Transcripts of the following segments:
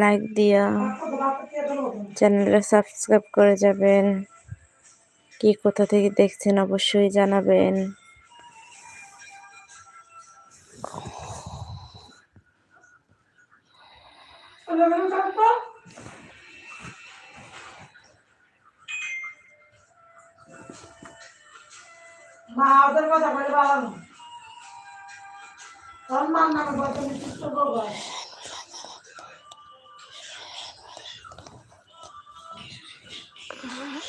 Like দিয়া চ্যানেলটা subscribe করে যাবেন। কি কোথা থেকে দেখছেন অবশ্যই জানাবেন। মা, ওদের কথা বলে সম্মান নামে বলতে করব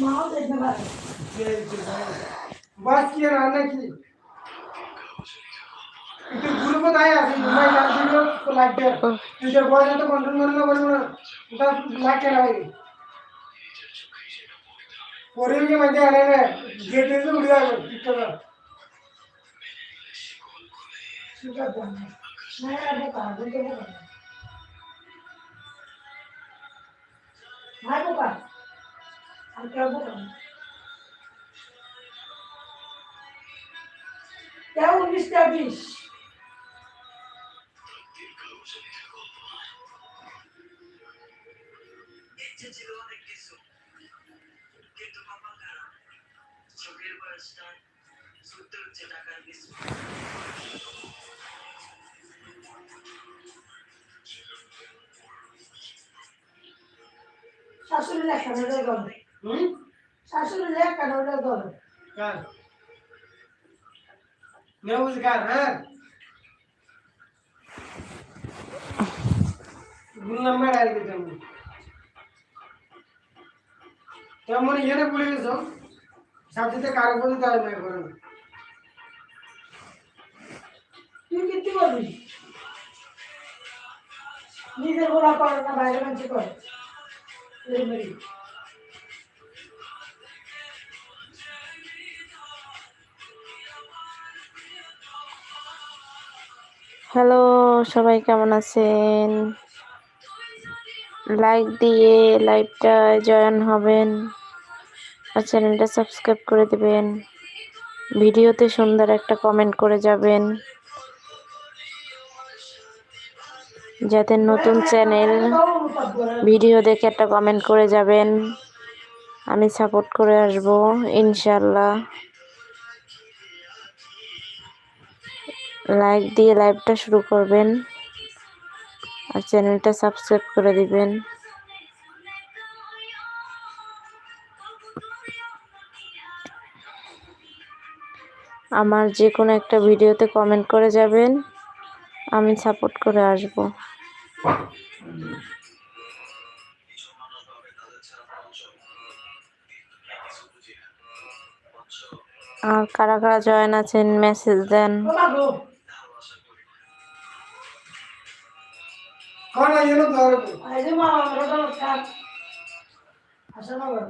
মাও দেখতে পারে বাস কি আর নাকি একটু গ্রুপে তাই আছে মোবাইল আর ভিডিও লাগবে নিজের বয়স তো কন্ট্রোল করলে বলব না ওটা লাগছে না ভাই পরে গিয়ে মাঝে আনে না গেটে তো উড়ে যাবে টিকটক ঠিক আছে না আরে কা দেখে না ভাই বোকা আর কেউ বোকা তেরো উনিশ বিশ চোখের বয়সটা ছুটতে হচ্ছে টাকার হুম? শাশুড়ি লেখা নইলে গল কার? নেউজ কার? হ্যাঁ। গুল নাম্বার আই দিতাম তেমন। বলে গেছ। সাথে কারও বলে তাই না করে তুই কিতি বলবি নিজের গোলা করে না বাইরে মানুষ করে। হ্যালো, সবাই কেমন আছেন? লাইক দিয়ে লাইভটা জয়েন হবেন আর চ্যানেলটা সাবস্ক্রাইব করে দেবেন। ভিডিওতে সুন্দর একটা কমেন্ট করে যাবেন। যাদের নতুন চ্যানেল ভিডিও দেখে একটা কমেন্ট করে যাবেন। আমি সাপোর্ট করে আসব ইনশাল্লাহ লাইক দিয়ে লাইভটা শুরু করবেন আর চ্যানেলটা সাবস্ক্রাইব করে দিবেন। আমার যে কোনো একটা ভিডিওতে কমেন্ট করে যাবেন, আমি সাপোর্ট করে আসব। আর কারা কারা জয়েন আছেন মেসেজ দেন। গোলা গো কোন ইয়ে ধরে এই যে মা আমার গোলা কাট আসা না বল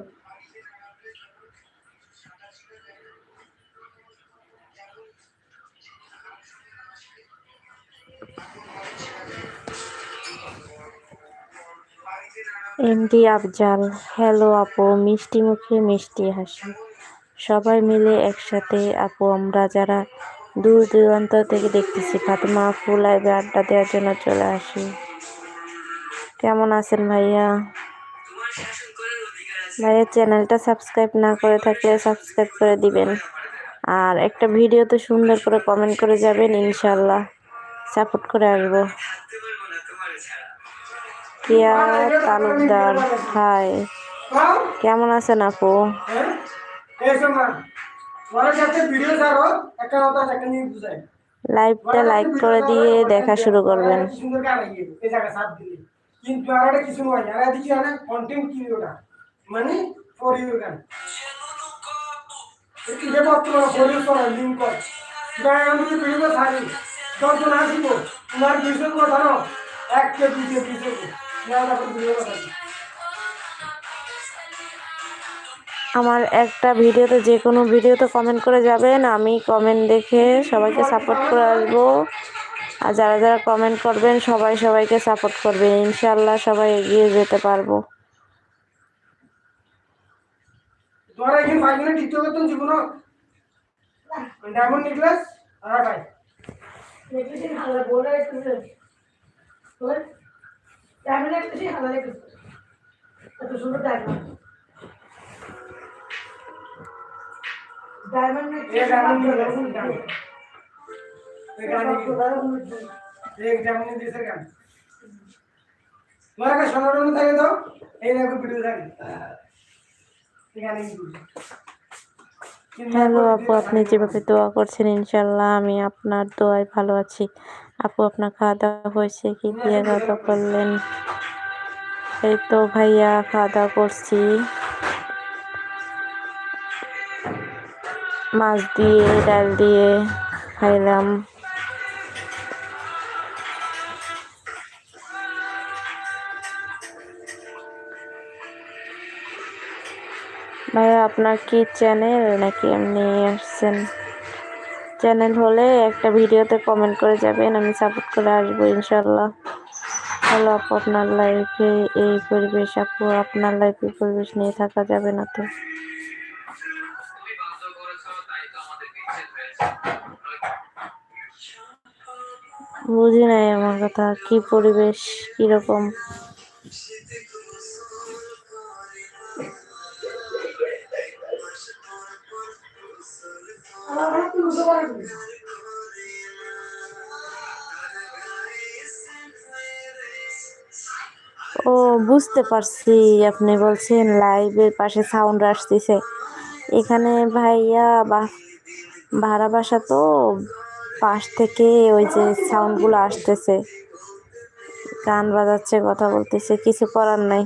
এমডি আফজাল হ্যালো আপু মিষ্টি মুখে মিষ্টি হাসি। সবাই মিলে একসাথে আপু আমরা যারা দূর দূরান্ত থেকে দেখতেছি ফাতেমা আপু লাইভে আড্ডা দেওয়ার জন্য চলে আসি। কেমন আছেন ভাইয়া? ভাইয়া, চ্যানেলটা সাবস্ক্রাইব না করে থাকলে সাবস্ক্রাইব করে দিবেন। আর একটা ভিডিওতে সুন্দর করে কমেন্ট করে যাবেন ইনশাল্লাহ সাপোর্ট করে আসব। কিয়া তালুকদার, হাই। কেমন আছেন আপু? লাইভটা লাইক করে দিয়ে দেখা শুরু করবেন। কিন্তু আর একটা কিছু নয় আর এদিকে মানে কন্টেন্ট কি ওটা? মানে ফর ইউ গান একটু দেবো তোমার ফর ইউ করা লিঙ্ক কর। গান আমি যদি ভিডিও ছাড়ি দশজন আসিব। তোমার দুইশো করে ধরো। এক কে, দুই কে, দুইশো না না ভিডিও কথা আমার একটা ভিডিওতে যে কোনো ভিডিওতে কমেন্ট করে যাবেন। আমি কমেন্ট দেখে সবাইকে সাপোর্ট করে আসব। আর যারা যারা কমেন্ট করবেন সবাই সবাইকে সাপোর্ট করবেন। ইনশাল্লাহ সবাই এগিয়ে যেতে পারব। ডায়মন্ড সোনার থাকে তো এই দেখো ভিডিও থাকে হ্যালো আপু, আপনি যেভাবে দোয়া করছেন ইনশাল্লাহ আমি আপনার দোয়ায় ভালো আছি। আপু, আপনার খাওয়া দাওয়া হয়েছে কি? দিয়ে খাওয়া দাওয়া করলেন? এই তো ভাইয়া খাওয়া দাওয়া করছি। মাছ দিয়ে, ডাল দিয়ে খাইলাম। আপনার কি চ্যানেল নাকি এমনি আসছেন? চ্যানেল হলে একটা ভিডিওতে কমেন্ট করে যাবেন, আমি সাপোর্ট করে আসব ইনশাল্লাহ হ্যালো আপু, আপনার লাইফে এই পরিবেশ আপু, আপনার লাইফে পরিবেশ নিয়ে থাকা যাবে না তো। বুঝি নাই আমার কথা, কি পরিবেশ কীরকম ও, বুঝতে পারছি আপনি বলছেন লাইভের পাশে সাউন্ড আসতেছে। এখানে ভাইয়া ভাড়া বাসা তো পাশ থেকে ওই যে সাউন্ডগুলো আসতেছে। গান বাজাচ্ছে, কথা বলতেছে, কিছু করার নাই।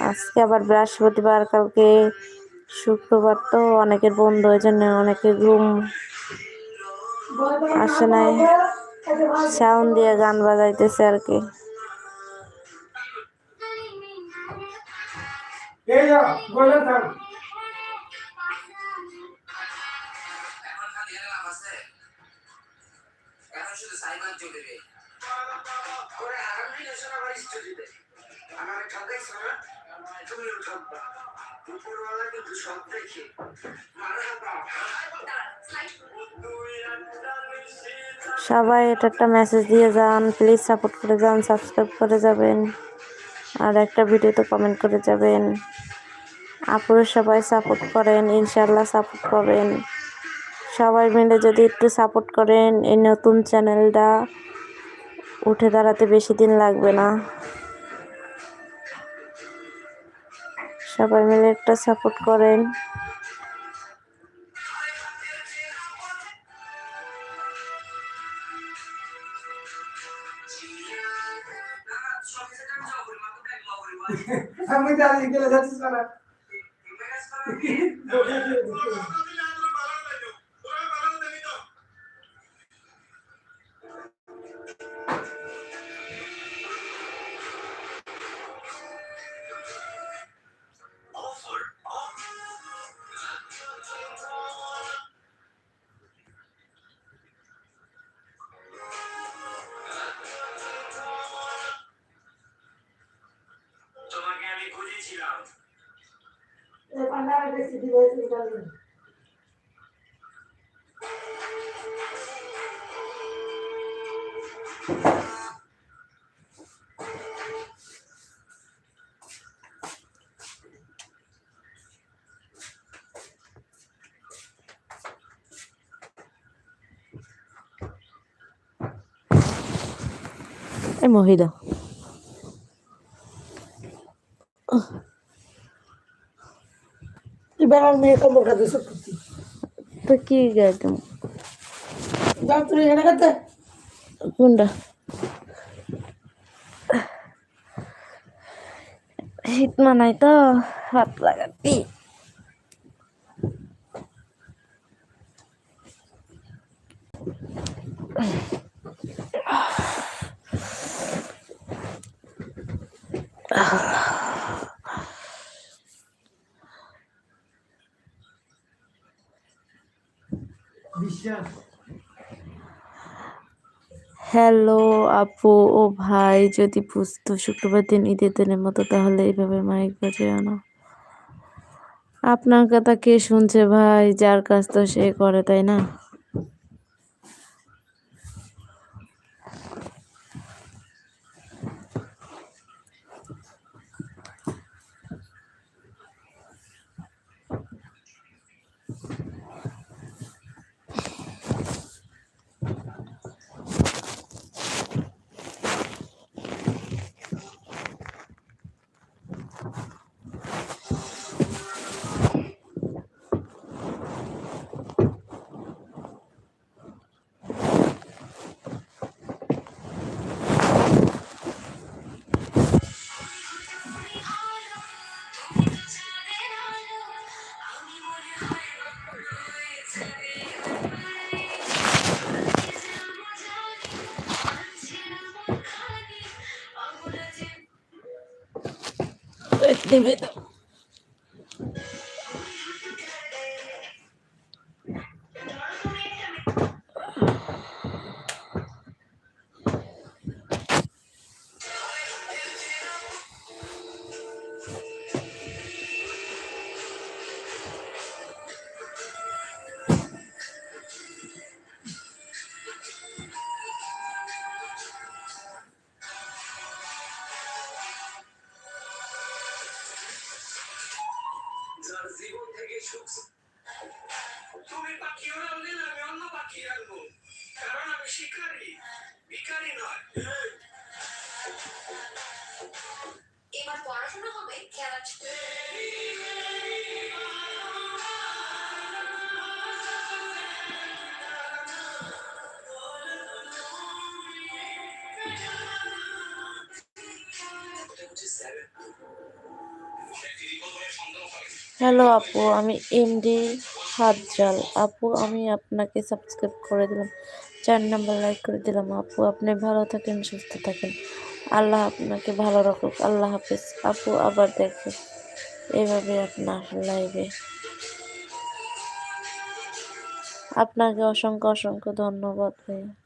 আজকে আবার বৃহস্পতিবার, কালকে শুক্রবার তো অনেকের বন্ধ ওই জন্য অনেকে ঘুম আসে নাই। সাউন্ড দিয়ে গান বাজাইতেছে আর কি। আমার ঠকাইছ না ঠকবা কিন্তু সব দেখে। সবাই এটা একটা মেসেজ দিয়ে যান প্লিজ সাপোর্ট করে যান সাবস্ক্রাইব করে যাবেন। আর একটা ভিডিওতে কমেন্ট করে যাবেন। আপুরে সবাই সাপোর্ট করেন ইনশাল্লাহ সাপোর্ট পাবেন। সবাই মিলে যদি একটু সাপোর্ট করেন, এই নতুন চ্যানেলটা উঠে দাঁড়াতে বেশি দিন লাগবে না। সবাই মিলে একটা সাপোর্ট করেন। আমি তো আজকে গেলে যাচ্ছিস না। É morrida. Aku nggak mau kerja di sini. Tapi gitu. Jam berapa nih itu apa lagi? Ah. Hello আপু ও ভাই, যদি বুঝতো শুক্রবার দিন ঈদের দিনের মতো, তাহলে এইভাবে মাইক বাজে আনো। আপনার কথা কে শুনছে ভাই? যার কাজ তো সে করে, তাই না? দেবে তো হ্যালো আপু, আমি এমডি হাতজাল আপু, আমি আপনাকে সাবস্ক্রাইব করে দিলাম। চার নাম্বার লাইক করে দিলাম। আপু, আপনি ভালো থাকেন, সুস্থ থাকেন। আল্লাহ আপনাকে ভালো রাখুক। আল্লাহ হাফিজ। আপু, আবার দেখে। এভাবে আপনার লাইভে আপনাকে অসংখ্য অসংখ্য ধন্যবাদ ভাইয়া।